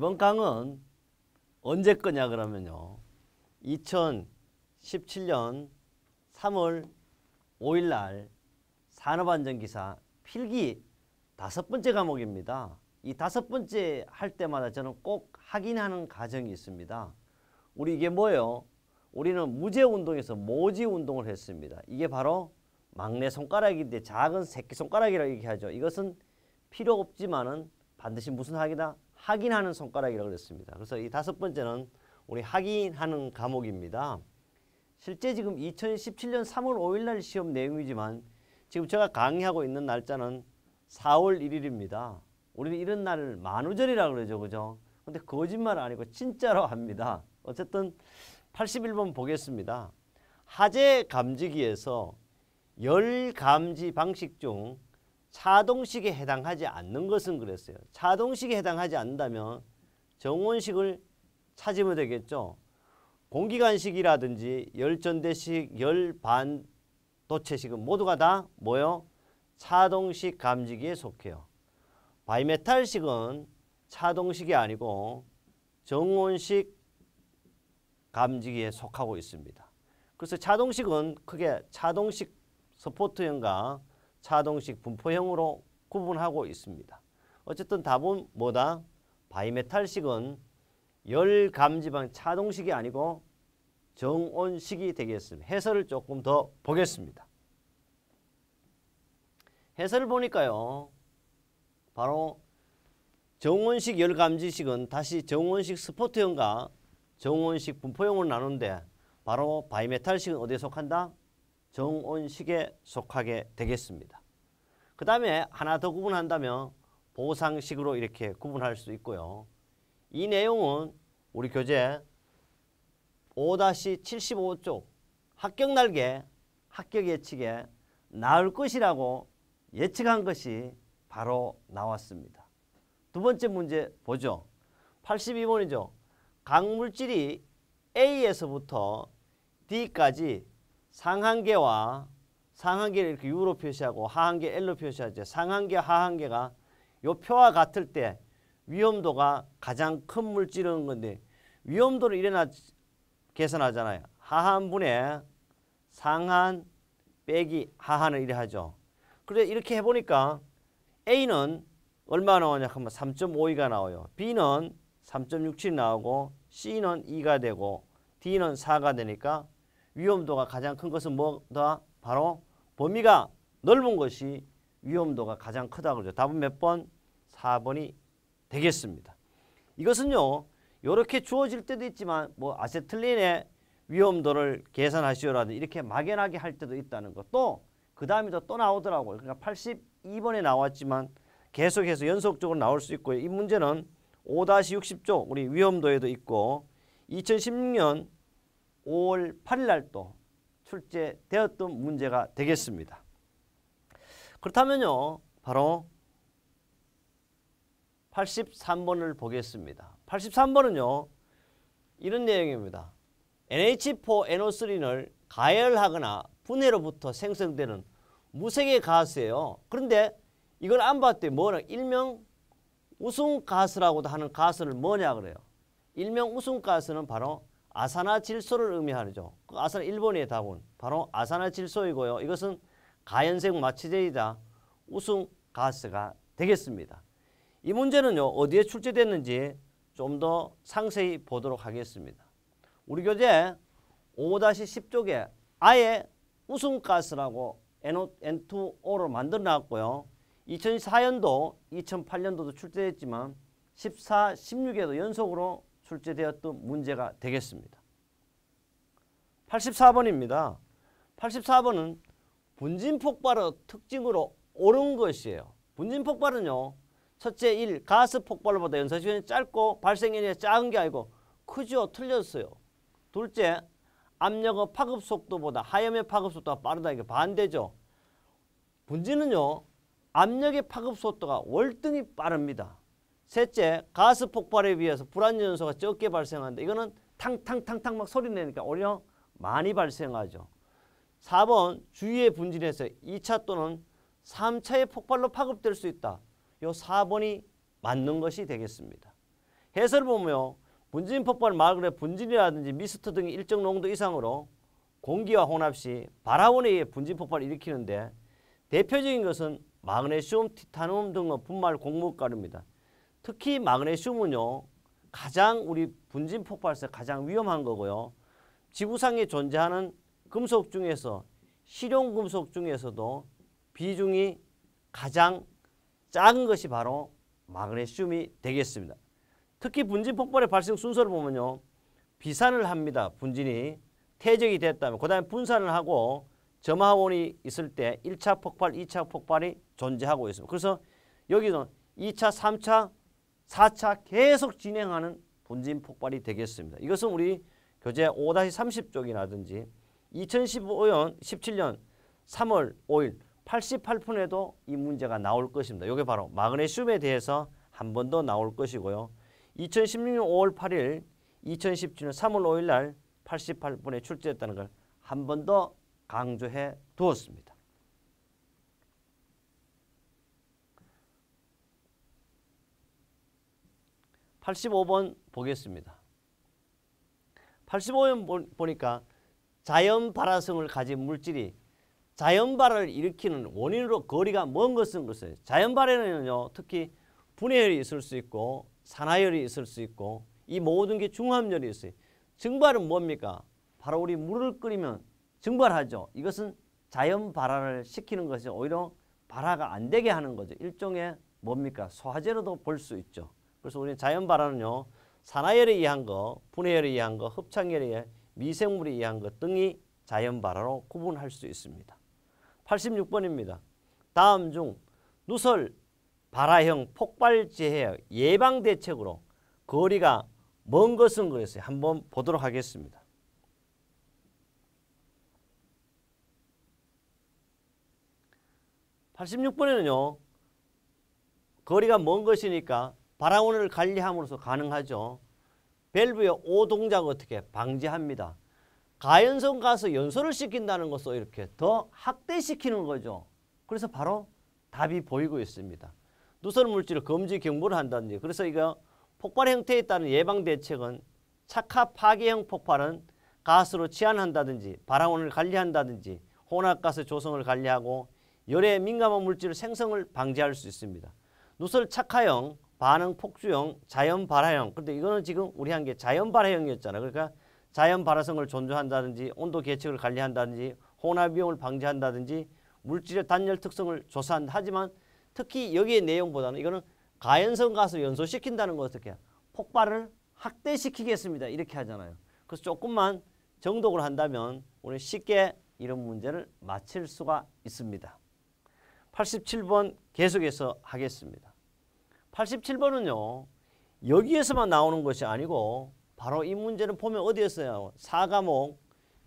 이번 강은 언제 거냐 그러면요. 2017년 3월 5일 날 산업안전기사 필기 다섯 번째 과목입니다. 이 다섯 번째 할 때마다 저는 꼭 확인하는 과정이 있습니다. 우리 이게 뭐예요? 우리는 무제 운동에서 모지 운동을 했습니다. 이게 바로 막내 손가락인데 작은 새끼 손가락이라고 얘기하죠. 이것은 필요 없지만은 반드시 무슨 학이다? 확인하는 손가락이라고 그랬습니다. 그래서 이 다섯 번째는 우리 확인하는 과목입니다. 실제 지금 2017년 3월 5일 날 시험 내용이지만 지금 제가 강의하고 있는 날짜는 4월 1일입니다. 우리는 이런 날을 만우절이라고 그러죠. 그죠? 근데 거짓말 아니고 진짜로 합니다. 어쨌든 81번 보겠습니다. 하재 감지기에서 열 감지 방식 중 차동식에 해당하지 않는 것은 그랬어요. 차동식에 해당하지 않는다면 정원식을 찾으면 되겠죠. 공기관식이라든지 열전대식, 열반 도체식은 모두가 다 뭐요? 차동식 감지기에 속해요. 바이메탈식은 차동식이 아니고 정원식 감지기에 속하고 있습니다. 그래서 차동식은 크게 차동식 서포트형과 차동식 분포형으로 구분하고 있습니다. 어쨌든 답은 뭐다? 바이메탈식은 열 감지방 차동식이 아니고 정온식이 되겠습니다. 해설을 조금 더 보겠습니다. 해설을 보니까요. 바로 정원식 열감지식은 다시 정원식 스포트형과 정원식 분포형으로 나누는데 바로 바이메탈식은 어디에 속한다? 정온식에 속하게 되겠습니다. 그 다음에 하나 더 구분한다면 보상식으로 이렇게 구분할 수 있고요. 이 내용은 우리 교재 5-75쪽 합격 날개, 합격 예측에 나올 것이라고 예측한 것이 바로 나왔습니다. 두 번째 문제 보죠. 82번이죠. 강물질이 A에서부터 D까지 상한계와 상한계를 이렇게 U로 표시하고 하한계 L로 표시하죠. 상한계, 하한계가 요 표와 같을 때 위험도가 가장 큰 물질은 건데 위험도를 일어나 계산하잖아요. 하한분의 상한 빼기 하한을 이래 하죠. 그래 이렇게 해보니까 A는 얼마 나오냐 하면 3.52가 나와요. B는 3.67 나오고 C는 2가 되고 D는 4가 되니까 위험도가 가장 큰 것은 뭐다? 바로 범위가 넓은 것이 위험도가 가장 크다 그러죠. 답은 몇 번? 4번이 되겠습니다. 이것은요. 이렇게 주어질 때도 있지만 뭐 아세틀린의 위험도를 계산하시오라든지 이렇게 막연하게 할 때도 있다는 것도 그 다음에도 또 나오더라고요. 그러니까 82번에 나왔지만 계속해서 연속적으로 나올 수 있고요. 이 문제는 5-60조 우리 위험도에도 있고 2016년 5월 8일 날 또 출제되었던 문제가 되겠습니다. 그렇다면요. 바로 83번을 보겠습니다. 83번은요. 이런 내용입니다. NH4NO3를 가열하거나 분해로부터 생성되는 무색의 가스예요. 그런데 이걸 안 봤더니 뭐냐 일명 우승가스라고도 하는 가스를 뭐냐 그래요. 일명 우승가스는 바로 아산화질소를 의미하죠. 그 아산 일본의 답은 바로 아산화질소이고요. 이것은 가연생 마취제이다 우승 가스가 되겠습니다. 이 문제는요. 어디에 출제됐는지 좀 더 상세히 보도록 하겠습니다. 우리 교재 5-10쪽에 아예 우승가스라고 N2O로 만들어 놨고요. 2004년도, 2008년도도 출제했지만 14, 16에도 연속으로 출제되었던 문제가 되겠습니다. 84번입니다. 84번은 분진 폭발의 특징으로 옳은 것이에요. 분진 폭발은요. 첫째 1. 가스 폭발보다 연사시간이 짧고 발생 연이 작은 게 아니고 크죠. 틀렸어요. 둘째 압력의 파급 속도보다 하염의 파급 속도가 빠르다. 이게 반대죠. 분진은요. 압력의 파급 속도가 월등히 빠릅니다. 셋째, 가스 폭발에 비해서 불안 연소가 적게 발생하는데 이거는 탕탕탕탕 막 소리 내니까 오히려 많이 발생하죠. 4번, 주위의 분진에서 2차 또는 3차의 폭발로 파급될 수 있다. 요 4번이 맞는 것이 되겠습니다. 해설을 보면 분진 폭발 말 그래 분진이라든지 미스트 등이 일정 농도 이상으로 공기와 혼합 시 발화원에 의해 분진 폭발을 일으키는데 대표적인 것은 마그네슘, 티타늄 등의 분말 공물가루입니다. 특히 마그네슘은요 가장 우리 분진 폭발에서 가장 위험한 거고요. 지구상에 존재하는 금속 중에서 실용 금속 중에서도 비중이 가장 작은 것이 바로 마그네슘이 되겠습니다. 특히 분진 폭발의 발생 순서를 보면요. 비산을 합니다. 분진이 퇴적이 됐다면 그 다음에 분산을 하고 점화원이 있을 때 1차 폭발, 2차 폭발이 존재하고 있습니다. 그래서 여기는 2차, 3차, 4차 계속 진행하는 분진 폭발이 되겠습니다. 이것은 우리 교재 5-30쪽이라든지 2015년, 17년 3월 5일 88분에도 이 문제가 나올 것입니다. 이게 바로 마그네슘에 대해서 한 번 더 나올 것이고요. 2016년 5월 8일, 2017년 3월 5일 날 88분에 출제했다는 걸 한 번 더 강조해 두었습니다. (85번) 보겠습니다. 85번 보니까 자연 발화성을 가진 물질이 자연 발화를 일으키는 원인으로 거리가 먼 것은 글쎄요. 자연 발화에는요. 특히 분해열이 있을 수 있고 산화열이 있을 수 있고 이 모든 게 중합열이 있어요. 증발은 뭡니까? 바로 우리 물을 끓이면 증발하죠. 이것은 자연 발화를 시키는 것이 오히려 발화가 안 되게 하는 거죠. 일종의 뭡니까? 소화제로도 볼 수 있죠. 그래서 우리 자연 발화는요. 산화열에 의한 거, 분해열에 의한 거, 흡착열에 의한 미생물에 의한 것 등이 자연 발화로 구분할 수 있습니다. 86번입니다. 다음 중 누설 발화형 폭발 재해 예방 대책으로 거리가 먼 것은 그랬어요. 한번 보도록 하겠습니다. (86번에는요) 거리가 먼 것이니까 발화원을 관리함으로써 가능하죠. 밸브의 오동작 어떻게 방지합니다. 가연성 가서 연소를 시킨다는 것을 이렇게 더 확대시키는 거죠. 그래서 바로 답이 보이고 있습니다. 누설 물질을 금지 경보를 한다든지 그래서 이거 폭발 형태에 따른 예방 대책은 착화 파괴형 폭발은 가스로 치환한다든지 발화원을 관리한다든지 혼합가스 조성을 관리하고 열에 민감한 물질 생성을 방지할 수 있습니다. 누설 착화형 반응 폭주형, 자연 발화형. 근데 이거는 지금 우리 한 게 자연 발화형이었잖아요. 그러니까 자연 발화성을 존중한다든지 온도 계측을 관리한다든지 혼합 위험을 방지한다든지 물질의 단열 특성을 조사한다. 하지만 특히 여기의 내용보다는 이거는 가연성 가스 연소시킨다는 거 어떻게 폭발을 확대시키겠습니다. 이렇게 하잖아요. 그래서 조금만 정독을 한다면 우리 쉽게 이런 문제를 맞힐 수가 있습니다. 87번 계속해서 하겠습니다. 87번은요. 여기에서만 나오는 것이 아니고 바로 이 문제는 보면 어디였어요? 4과목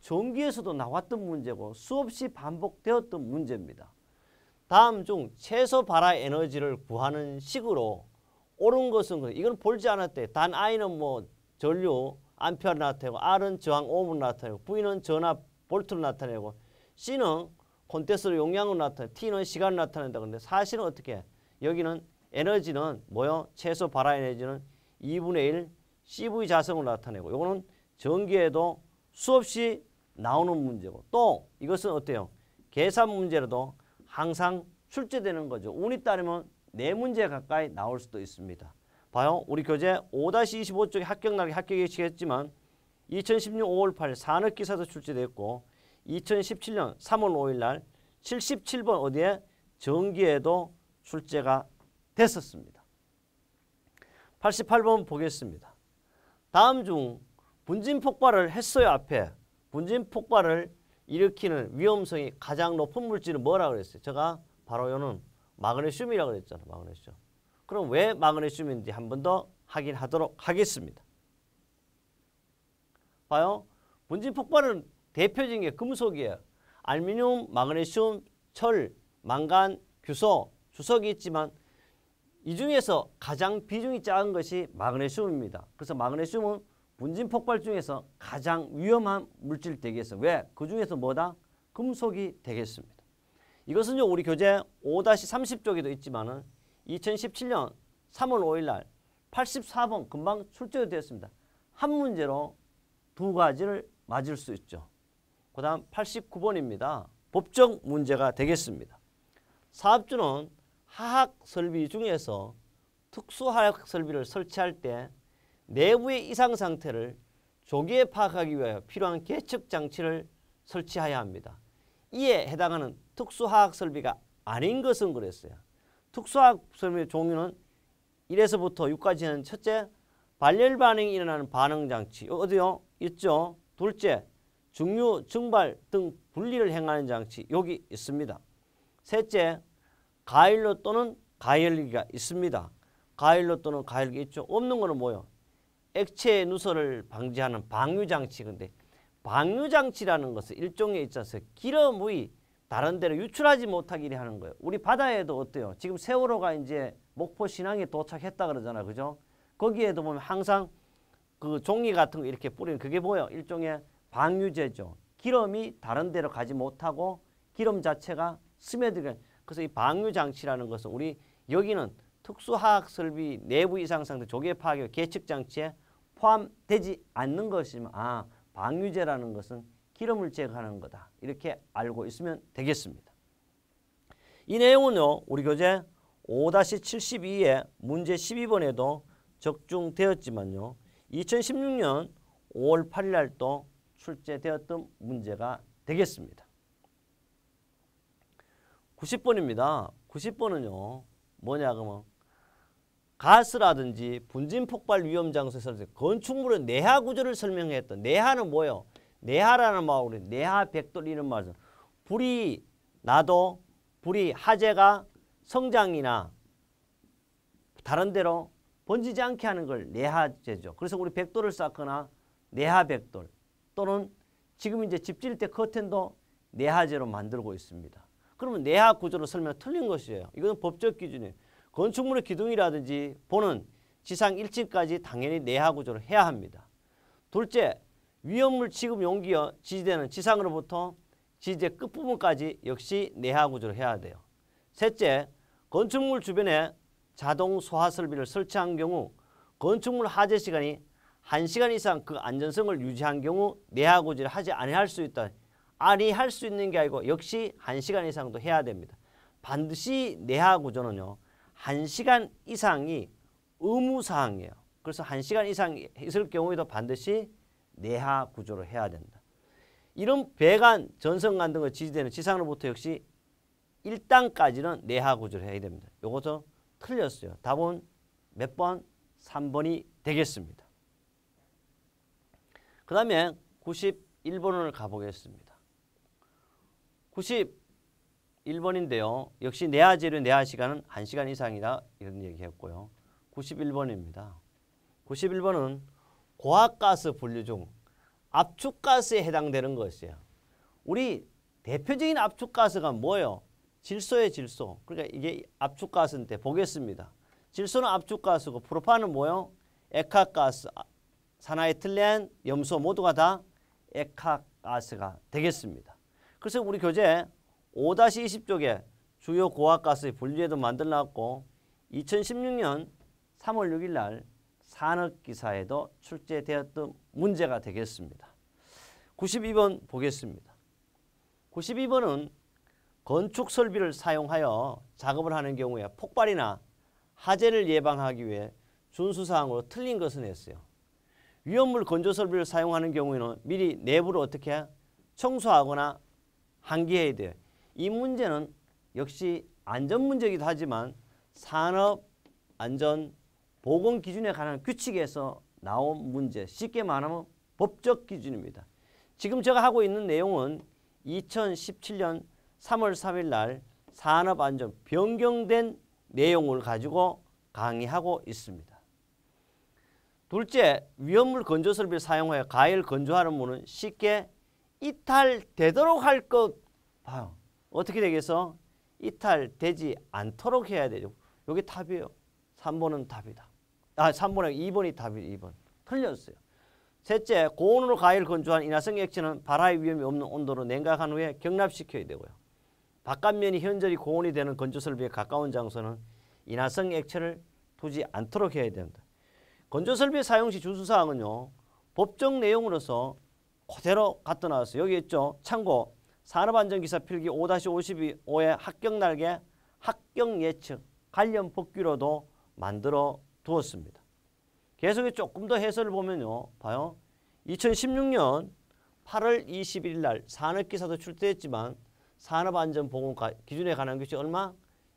전기에서도 나왔던 문제고 수없이 반복되었던 문제입니다. 다음 중 최소 발화 에너지를 구하는 식으로 옳은 것은 그 이건 볼지 않았대. 단 I는 뭐 전류 암페어를 나타내고 R은 저항 오음을 나타내고 V는 전압 볼트를 나타내고 C는 콘테스트 용량을 나타내고 T는 시간을 나타낸다. 근데 사실은 어떻게 여기는 에너지는 뭐요? 최소 발화 에너지는 2분의 1 CV 자성을 나타내고 이거는 전기에도 수없이 나오는 문제고 또 이것은 어때요? 계산 문제라도 항상 출제되는 거죠. 운이 따르면 네 문제 가까이 나올 수도 있습니다. 봐요. 우리 교재 5-25쪽에 합격나게 합격이시겠지만 2016년 5월 8일 산업기사도 출제됐고 2017년 3월 5일 날 77번 어디에 전기에도 출제가 됐었습니다. 88번 보겠습니다. 다음 중 분진 폭발을 했어요 앞에 분진 폭발을 일으키는 위험성이 가장 높은 물질은 뭐라 그랬어요? 제가 바로 요는 마그네슘이라고 그랬잖아요. 마그네슘. 그럼 왜 마그네슘인지 한 번 더 확인하도록 하겠습니다. 봐요. 분진 폭발은 대표적인 게 금속이에요. 알미늄, 마그네슘, 철, 망간, 규소, 주석이 있지만 이 중에서 가장 비중이 작은 것이 마그네슘입니다. 그래서 마그네슘은 분진 폭발 중에서 가장 위험한 물질 되겠어. 왜? 그 중에서 뭐다? 금속이 되겠습니다. 이것은요 우리 교재 5-30쪽에도 있지만은 2017년 3월 5일 날 84번 금방 출제가 되었습니다. 한 문제로 두 가지를 맞을 수 있죠. 그 다음 89번입니다. 법적 문제가 되겠습니다. 사업주는 하학 설비 중에서 특수하학 설비를 설치할 때 내부의 이상 상태를 조기에 파악하기 위하여 필요한 계측 장치를 설치해야 합니다. 이에 해당하는 특수화학 설비가 아닌 것은 그랬어요. 특수화학 설비의 종류는 1에서부터 6까지는 첫째, 발열 반응이 일어나는 반응 장치. 어디요? 있죠. 둘째, 중류, 증발 등 분리를 행하는 장치. 여기 있습니다. 셋째, 가일로 또는 가열기가 있습니다. 가일로 또는 가열기 있죠. 없는 거는 뭐요? 액체 누설을 방지하는 방류 장치. 근데 방류 장치라는 것은 일종의 있어서 기름의 다른 데로 유출하지 못하게 하는 거예요. 우리 바다에도 어때요? 지금 세월호가 이제 목포 신항에 도착했다 그러잖아. 그죠? 거기에도 보면 항상 그 종이 같은 거 이렇게 뿌리는 그게 뭐예요? 일종의 방류제죠. 기름이 다른 데로 가지 못하고 기름 자체가 스며들게 그래서 이 방류 장치라는 것은 우리 여기는 특수화학 설비 내부 이상 상태 조개 파괴 계측 장치에 포함되지 않는 것이지만 아 방류제라는 것은 기름을 제거하는 거다. 이렇게 알고 있으면 되겠습니다. 이 내용은요. 우리 교재 5-72의 문제 12번에도 적중되었지만요. 2016년 5월 8일 날 또 출제되었던 문제가 되겠습니다. 90번입니다. 90번은요. 뭐냐 그러면 가스라든지 분진 폭발 위험 장소에서 건축물의 내하 구조를 설명했던 내하는 뭐예요? 내하라는 말 우리 내하 백돌 이런 말은 불이 나도 불이 화재가 성장이나 다른 데로 번지지 않게 하는 걸 내하제죠. 그래서 우리 백돌을 쌓거나 내하 백돌 또는 지금 이제 집 지을 때 커튼도 내하제로 만들고 있습니다. 그러면 내하 구조로 설명 틀린 것이에요. 이건 법적 기준이에요. 건축물의 기둥이라든지 보는 지상 1층까지 당연히 내하 구조를 해야 합니다. 둘째, 위험물 취급 용기여 지지대는 지상으로부터 지지대 끝부분까지 역시 내하 구조를 해야 돼요. 셋째, 건축물 주변에 자동 소화 설비를 설치한 경우 건축물 하재 시간이 1시간 이상 그 안전성을 유지한 경우 내하 구조를 하지 아니할 수 있다. 아니 할 수 있는 게 아니고 역시 1시간 이상도 해야 됩니다. 반드시 내하 구조는요. 1시간 이상이 의무사항이에요. 그래서 1시간 이상 있을 경우에도 반드시 내하 구조를 해야 된다. 이런 배관, 전선관 등의 지지대는 지상으로부터 역시 1단까지는 내하 구조를 해야 됩니다. 이것도 틀렸어요. 답은 몇 번? 3번이 되겠습니다. 그 다음에 91번을 가보겠습니다. 91번인데요. 역시 내하 재료 내하 시간은 1시간 이상이다 이런 얘기했고요. 91번입니다. 91번은 고압가스 분류 중 압축가스에 해당되는 것이에요. 우리 대표적인 압축가스가 뭐예요? 질소의 질소. 그러니까 이게 압축가스인데 보겠습니다. 질소는 압축가스고 프로판은 뭐요? 액화가스, 산화에틸렌, 염소 모두가 다 액화가스가 되겠습니다. 그래서 우리 교재 5-20쪽에 주요 고압가스의 분류에도 만들어놨고 2016년 3월 6일 날 산업기사에도 출제되었던 문제가 되겠습니다. 92번 보겠습니다. 92번은 건축 설비를 사용하여 작업을 하는 경우에 폭발이나 화재를 예방하기 위해 준수사항으로 틀린 것은 했어요. 위험물 건조 설비를 사용하는 경우에는 미리 내부를 어떻게 청소하거나 환기해야 돼요. 이 문제는 역시 안전 문제이기도 하지만 산업 안전 보건 기준에 관한 규칙에서 나온 문제 쉽게 말하면 법적 기준입니다. 지금 제가 하고 있는 내용은 2017년 3월 3일 날 산업안전 변경된 내용을 가지고 강의하고 있습니다. 둘째, 위험물 건조 설비를 사용하여 가열 건조하는 문은 쉽게 이탈되도록 할 것 봐요. 어떻게 되겠어? 이탈되지 않도록 해야 되죠. 여기 답이에요. 3번은 답이다. 아, 3번에 2번이 답이 2번. 틀렸어요. 셋째, 고온으로 가열 건조한 인화성 액체는 발화의 위험이 없는 온도로 냉각한 후에 경납시켜야 되고요. 바깥면이 현저히 고온이 되는 건조 설비에 가까운 장소는 인화성 액체를 두지 않도록 해야 됩니다. 건조 설비 사용 시 준수사항은요. 법정 내용으로서 그대로 갖다 놨어요. 여기 있죠. 참고 산업안전기사 필기 5-52의 합격 날개 합격 예측 관련 법규로도 만들어 두었습니다. 계속해 조금 더 해설을 보면요. 봐요. 2016년 8월 21일 날 산업기사도 출제했지만 산업안전보건 기준에 관한 규칙 얼마?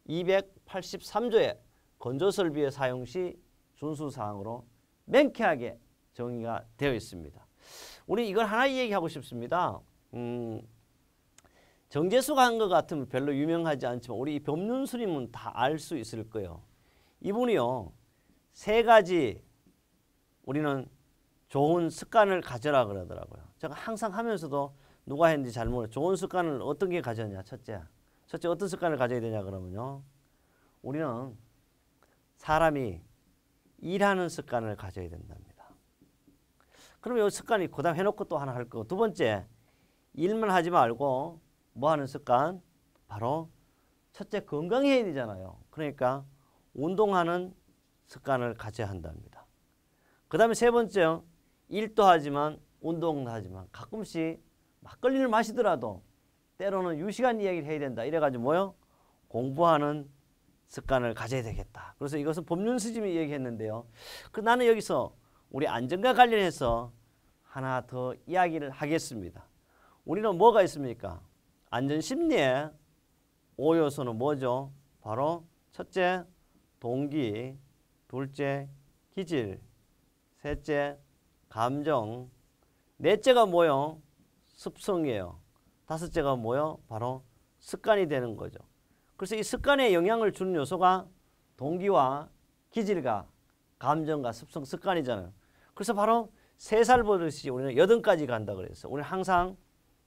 283조에 건조설비의 사용 시 준수사항으로 명쾌하게 정의가 되어 있습니다. 우리 이걸 하나 얘기하고 싶습니다. 음, 정재수가 한 것 같으면 별로 유명하지 않지만 우리 법륜 스님은 다 알 수 있을 거예요. 이분이요. 세 가지 우리는 좋은 습관을 가져라 그러더라고요. 제가 항상 하면서도 누가 했는지 잘 모르 좋은 습관을 어떤 게 가졌냐 첫째 첫째 어떤 습관을 가져야 되냐 그러면요 우리는 사람이 일하는 습관을 가져야 된답니다 그럼 이 습관이 그 다음 해놓고 또 하나 할 거고 두 번째 일만 하지 말고 뭐 하는 습관 바로 첫째 건강해야 되잖아요 그러니까 운동하는 습관을 가져야 한답니다 그 다음에 세 번째 일도 하지만 운동도 하지만 가끔씩 막걸리를 마시더라도 때로는 유시간 이야기를 해야 된다. 이래가지고 뭐요? 공부하는 습관을 가져야 되겠다. 그래서 이것은 법륜 스님이 얘기했는데요. 그 나는 여기서 우리 안전과 관련해서 하나 더 이야기를 하겠습니다. 우리는 뭐가 있습니까? 안전 심리의 5요소는 뭐죠? 바로 첫째 동기, 둘째 기질, 셋째 감정, 넷째가 뭐요? 습성이에요. 다섯째가 뭐요? 바로 습관이 되는 거죠. 그래서 이 습관에 영향을 주는 요소가 동기와 기질과 감정과 습성, 습관이잖아요. 그래서 바로 세살 보듯이 우리는 여든까지 간다 그랬어. 우리는 항상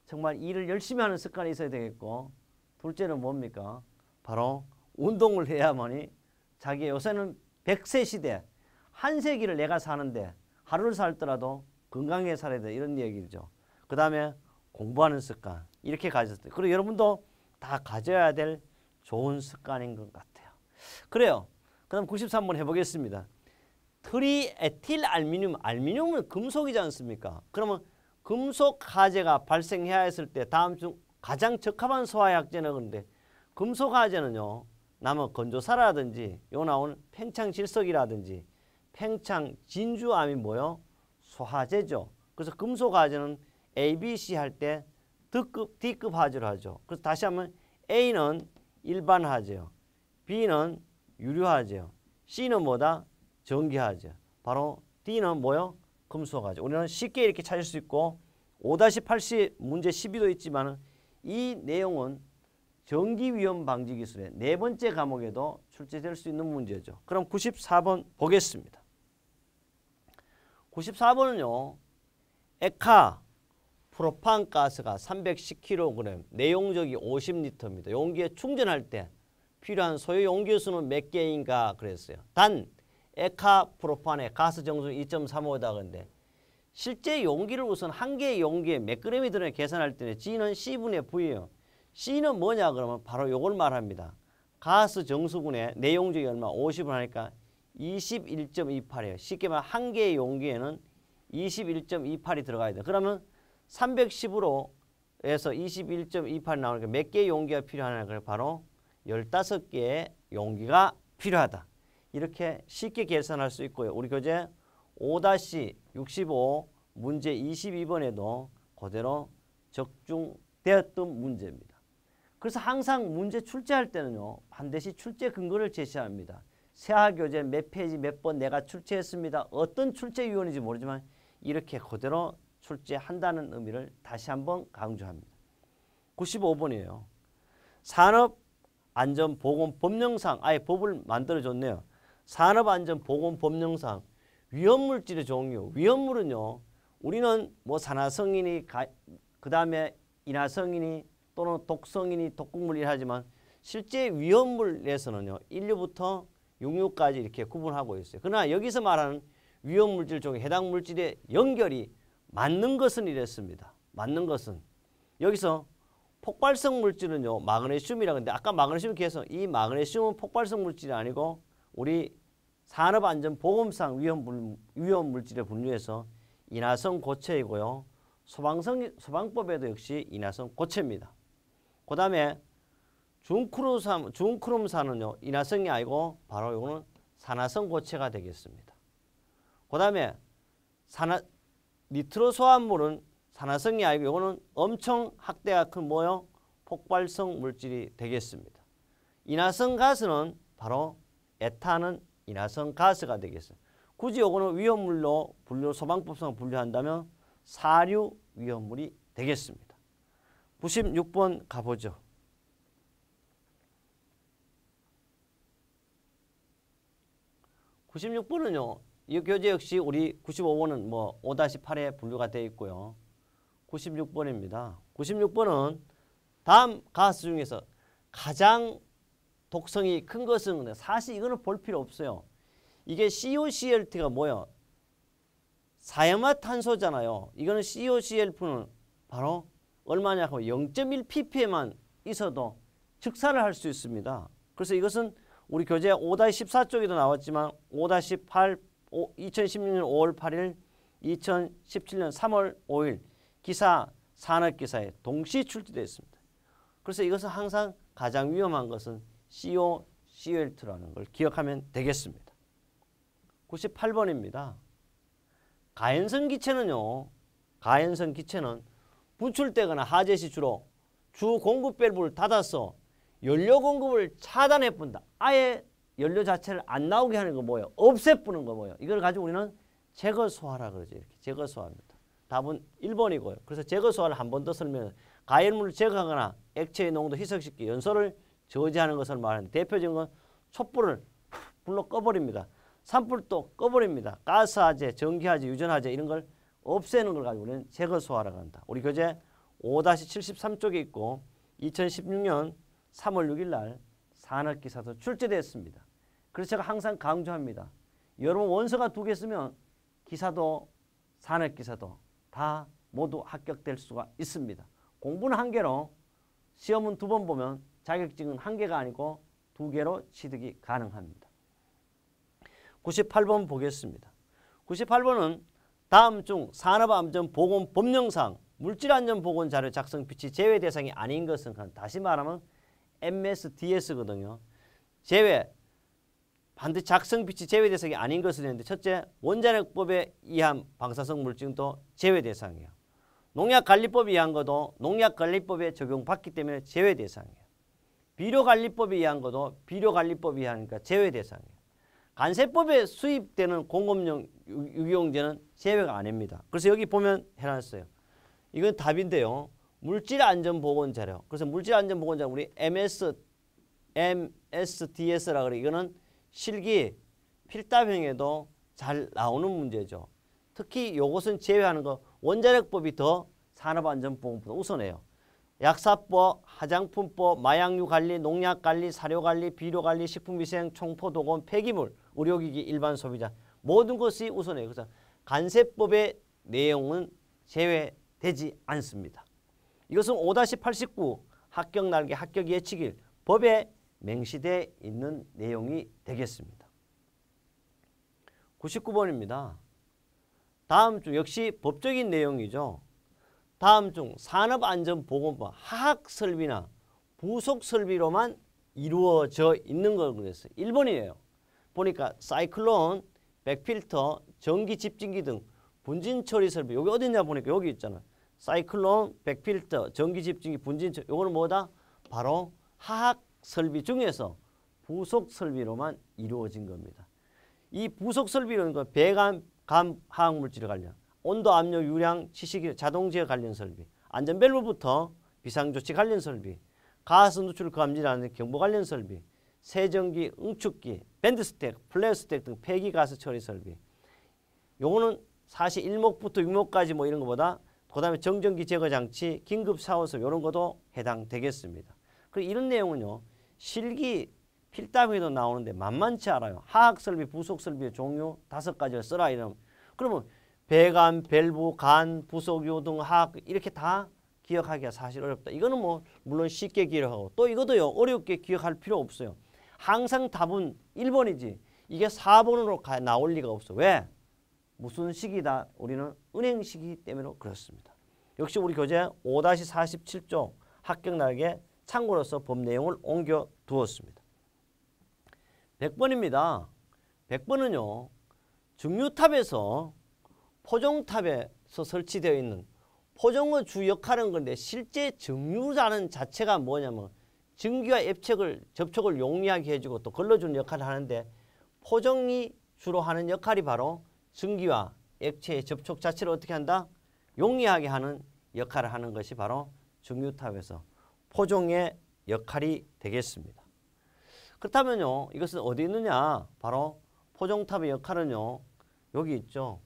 정말 일을 열심히 하는 습관이 있어야 되겠고 둘째는 뭡니까? 바로 운동을 해야만이 자기 요새는 100세 시대 한 세기를 내가 사는데 하루를 살더라도 건강하게 살아야 돼 이런 얘기죠. 그 다음에 공부하는 습관 이렇게 가졌어요. 그리고 여러분도 다 가져야 될 좋은 습관인 것 같아요. 그래요. 그 다음 93번 해보겠습니다. 트리에틸 알미늄, 알미늄은 금속이지 않습니까? 그러면 금속 화재가 발생해야 했을 때 다음 중 가장 적합한 소화약제는 그런데 금속 화재는요. 남은 건조사라든지 요 나오는 팽창 질석이라든지 팽창 진주암이 뭐요? 소화제죠. 그래서 금속 화재는 A, B, C 할 때 D급, D급 화재로 하죠. 그래서 다시 한번 A는 일반 화재요. B는 유료 화재요. C는 뭐다? 전기 화재. 바로 D는 뭐요? 금속 화재. 우리는 쉽게 이렇게 찾을 수 있고 5-80 문제 12도 있지만 이 내용은 전기 위험 방지 기술의 네 번째 과목에도 출제될 수 있는 문제죠. 그럼 94번 보겠습니다. 94번은요. 에카 프로판 가스가 310kg, 내용적이 50리터입니다. 용기에 충전할 때 필요한 소요 용기 수는 몇 개인가 그랬어요. 단 에카 프로판의 가스 정수 2.35다 그런데 실제 용기를 우선 한 개의 용기에 몇 그램이 들어 계산할 때는 G는 C분의 V예요. C는 뭐냐 그러면 바로 요걸 말합니다. 가스 정수분의 내용적이 얼마 50을 하니까 21.28이에요. 쉽게 말하면 한 개의 용기에는 21.28이 들어가야 돼. 그러면 310으로 해서 21.28 나오니까 몇 개의 용기가 필요하냐 바로 15개의 용기가 필요하다. 이렇게 쉽게 계산할 수 있고요. 우리 교재 5-65 문제 22번에도 그대로 적중되었던 문제입니다. 그래서 항상 문제 출제할 때는요. 반드시 출제 근거를 제시합니다. 세하교재 몇 페이지 몇 번 내가 출제했습니다. 어떤 출제 위원인지 모르지만 이렇게 그대로 출제한다는 의미를 다시 한번 강조합니다. 95번이에요. 산업 안전보건 법령상 아예 법을 만들어줬네요. 산업안전보건법령상 위험물질의 종류. 위험물은요. 우리는 뭐 산화성이니 그 다음에 인화성이니 또는 독성이니 독극물이 하지만 실제 위험물에서는요. 1류부터 6류까지 이렇게 구분하고 있어요. 그러나 여기서 말하는 위험물질 중에 해당 물질의 연결이 맞는 것은 이랬습니다. 맞는 것은 여기서 폭발성 물질은요 마그네슘이라 근데 아까 마그네슘 계속 이 마그네슘은 폭발성 물질이 아니고 우리 산업안전보건상 위험, 위험 물질에 분류해서 인화성 고체이고요. 소방성, 소방법에도 역시 인화성 고체입니다. 그 다음에 중크롬산, 중크롬산은요. 인화성이 아니고 바로 이거는 산화성 고체가 되겠습니다. 그 다음에 산화, 니트로소환물은 산화성이 아니고 이거는 엄청 확대가 큰 뭐요? 폭발성 물질이 되겠습니다. 인화성 가스는 바로 에탄은 인화성 가스가 되겠어요. 굳이 요거는 위험물로 분류 소방법상 분류한다면 사류 위험물이 되겠습니다. 96번 가보죠. 96번은요. 이 교재 역시 우리 95번은 뭐 5-8에 분류가 되어 있고요. 96번입니다. 96번은 다음 가스 중에서 가장 독성이 큰 것은 사실 이거는 볼 필요 없어요. 이게 COCLT가 뭐야? 사염화탄소잖아요. 이거는 COCLP는 바로 얼마냐 하면 0.1 ppm만 있어도 즉사를 할 수 있습니다. 그래서 이것은 우리 교재 5-14쪽에도 나왔지만 5-8 2016년 5월 8일 2017년 3월 5일 기사 산업기사에 동시 출제되었습니다. 그래서 이것은 항상 가장 위험한 것은 CO, COL2라는 걸 기억하면 되겠습니다. 98번입니다. 가연성 기체는요. 가연성 기체는 분출되거나 하재 시 주로 주 공급 밸브를 닫아서 연료 공급을 차단해 본다. 아예 연료 자체를 안 나오게 하는 거 뭐예요? 없애뿌는 거 뭐예요? 이걸 가지고 우리는 제거 소화라 그러죠. 이렇게 제거 소화입니다. 답은 1번이고요. 그래서 제거 소화를 한 번 더 설명. 가열물을 제거하거나 액체의 농도 희석시키 연소를 저지하는 것을 말하는 대표적인 건 촛불을 불로 꺼버립니다. 산불도 꺼버립니다. 가스화재, 전기화재, 유전화재 이런 걸 없애는 걸 가지고 우리는 제거 소화라고 한다. 우리 교재 5-73쪽에 있고 2016년 3월 6일 날 산업기사도 출제됐습니다. 그래서 제가 항상 강조합니다. 여러분 원서가 두 개 쓰면 기사도 산업기사도 다 모두 합격될 수가 있습니다. 공부는 한 개로 시험은 두 번 보면 자격증은 한 개가 아니고 두 개로 취득이 가능합니다. 98번 보겠습니다. 98번은 다음 중 산업안전보건 법령상 물질안전보건 자료 작성 비치 제외 대상이 아닌 것은 다시 말하면 MSDS거든요. 제외 반드시 작성 비치 제외 대상이 아닌 것을 했는데 첫째 원자력법에 의한 방사성 물질도 제외 대상이에요. 농약관리법에 의한 것도 농약관리법에 적용받기 때문에 제외 대상이에요. 비료관리법에 의한 것도 비료관리법에 의하니까 제외 대상이에요. 관세법에 수입되는 공업용 유기용제는 제외가 아닙니다. 그래서 여기 보면 해놨어요. 이건 답인데요. 물질안전보건자료. 그래서 물질안전보건자료 우리 MS, MSDS라 그래. 이거는 실기 필답형에도 잘 나오는 문제죠. 특히 이것은 제외하는 거 원자력법이 더 산업안전보건보다 우선해요. 약사법, 화장품법, 마약류 관리, 농약 관리, 사료 관리, 비료 관리, 식품위생, 총포, 도건, 폐기물, 의료기기, 일반 소비자 모든 것이 우선해요. 그래서 간세법의 내용은 제외되지 않습니다. 이것은 5-89 합격 날개 합격 예측일 법에 맹시되어 있는 내용이 되겠습니다. 99번입니다. 다음 주 역시 법적인 내용이죠. 다음 중 산업안전보건법 하학설비나 부속설비로만 이루어져 있는 걸 그랬어요. 1번이에요. 보니까 사이클론, 백필터, 전기 집진기 등 분진 처리 설비 여기 어딨냐 보니까 여기 있잖아. 사이클론, 백필터, 전기 집진기, 분진 처리 요거는 뭐다? 바로 하학 설비 중에서 부속 설비로만 이루어진 겁니다. 이 부속 설비는 그 배관, 감, 화학 물질 관련 온도, 압력, 유량, 치식, 자동제 관련 설비, 안전벨브부터 비상조치 관련 설비, 가스 누출 감지라는 경보 관련 설비, 세정기, 응축기, 밴드스택, 플레스택 등 폐기가스 처리 설비. 요거는 사실 1목부터 6목까지 뭐 이런 것보다 그 다음에 정전기 제거 장치, 긴급 샤워설 이런 것도 해당되겠습니다. 그리고 이런 내용은요. 실기 필담에도 나오는데 만만치 않아요. 화학설비, 부속설비의 종류 다섯 가지를 써라 이러면 그러면 배관, 밸브, 간, 부속유 등 화학 이렇게 다 기억하기가 사실 어렵다. 이거는 뭐 물론 쉽게 기억하고 또 이것도요 어렵게 기억할 필요 없어요. 항상 답은 1번이지 이게 4번으로 가, 나올 리가 없어. 왜? 무슨 시기다? 우리는 은행 시기 때문에 그렇습니다. 역시 우리 교재 5-47조 합격 날개 참고로서 법 내용을 옮겨 두었습니다. 100번입니다. 100번은요. 증류탑에서 포종탑에서 설치되어 있는 포종의 주 역할은 건데 실제 증류라는 자체가 뭐냐면 증기와 앱책을 접촉을 용이하게 해주고 또 걸러주는 역할을 하는데 포종이 주로 하는 역할이 바로 증기와 액체의 접촉 자체를 어떻게 한다? 용이하게 하는 역할을 하는 것이 바로 증류탑에서 포종의 역할이 되겠습니다. 그렇다면요. 이것은 어디 있느냐? 바로 포종탑의 역할은요. 여기 있죠.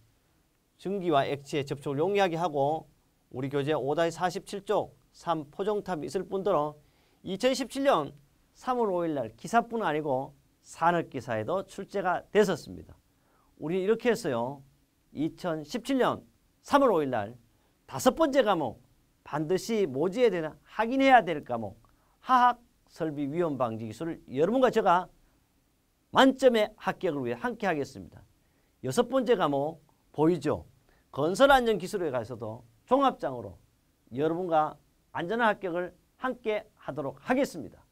증기와 액체의 접촉을 용이하게 하고 우리 교재 5-47쪽 3 포종탑이 있을 뿐더러 2017년 3월 5일 날 기사뿐 아니고 산업기사에도 출제가 됐었습니다. 우리 이렇게 했어요. 2017년 3월 5일 날 다섯 번째 과목 반드시 모집에 대한 확인해야 될 과목 화학 설비 위험 방지 기술을 여러분과 제가 만점의 합격을 위해 함께 하겠습니다. 여섯 번째 과목 보이죠? 건설 안전 기술에 가서도 종합장으로 여러분과 안전한 합격을 함께 하도록 하겠습니다.